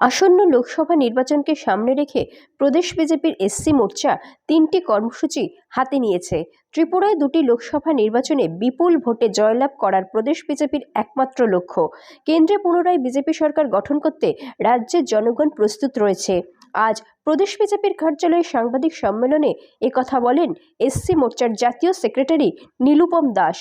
আসন্ন লোকসভা নির্বাচনকে সামনে রেখে প্রদেশ বিজেপির এসসি মোর্চা তিনটি কর্মসূচি হাতে নিয়েছে। ত্রিপুরায় দুটি লোকসভা নির্বাচনে বিপুল ভোটে জয়লাভ করার প্রদেশ বিজেপির একমাত্র লক্ষ্য। কেন্দ্রে পুনরায় বিজেপি সরকার গঠন করতে রাজ্যের জনগণ প্রস্তুত রয়েছে। আজ প্রদেশ বিজেপির কার্যালয়ে সাংবাদিক সম্মেলনে একথা বলেন এসসি মোর্চার জাতীয় সেক্রেটারি নীলুপম দাস।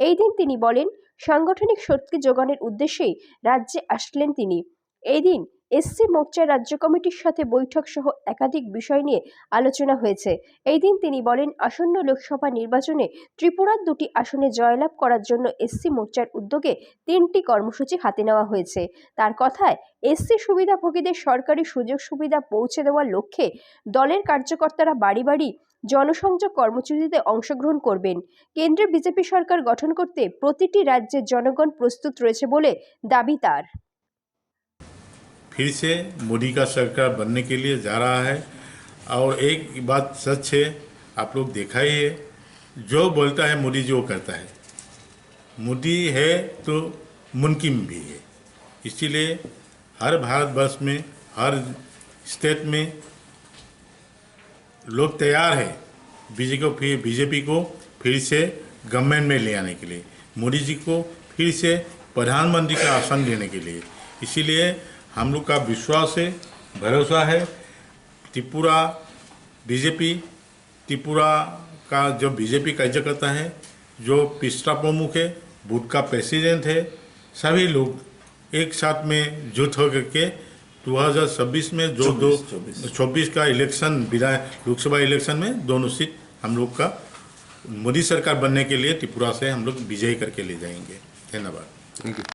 এই দিন তিনি বলেন, সাংগঠনিক শক্তি যোগানের উদ্দেশ্যেই রাজ্যে আসলেন তিনি। এই দিন এসসি মোর্চার রাজ্য কমিটির সাথে বৈঠক সহ একাধিক বিষয় নিয়ে আলোচনা হয়েছে। এই দিন তিনি বলেন, আসন্ন লোকসভা নির্বাচনে ত্রিপুরার দুটি আসনে জয়লাভ করার জন্য এসসি মোর্চার উদ্যোগে তিনটি কর্মসূচি হাতে নেওয়া হয়েছে। তার কথায়, এসসি সুবিধাভোগীদের সরকারি সুযোগ সুবিধা পৌঁছে দেওয়ার লক্ষ্যে দলের কার্যকর্তারা বাড়ি বাড়ি জনসংযোগ কর্মসূচিতে অংশগ্রহণ করবেন। কেন্দ্রে বিজেপি সরকার গঠন করতে প্রতিটি রাজ্যের জনগণ প্রস্তুত রয়েছে বলে দাবি তার। फिर से मोदी का सरकार बनने के लिए जा रहा है। और एक बात सच है, आप लोग देखा ही है, जो बोलता है मोदी जी करता है। मोदी है तो मुमकिन भी है। इसीलिए हर भारतवर्ष में, हर स्टेट में लोग तैयार है बीजेपी को, फिर बीजेपी को फिर से गवर्नमेंट में ले आने के लिए। मोदी जी को फिर से प्रधानमंत्री का आसन देने के लिए। इसीलिए हम लोग का विश्वास है भरोसा है। त्रिपुरा बीजेपी त्रिपुरा का जो बीजेपी कार्यकर्ता है जो पिस्टा प्रमुख है बूथ का प्रेसिडेंट है सभी लोग एक साथ में जुट हो करके 2026 में जो दो 24 का इलेक्शन विधायक लोकसभा इलेक्शन में दोनों सीट हम लोग का मोदी सरकार बनने के लिए त्रिपुरा से हम लोग विजयी करके ले जाएँगे। धन्यवाद। Thank you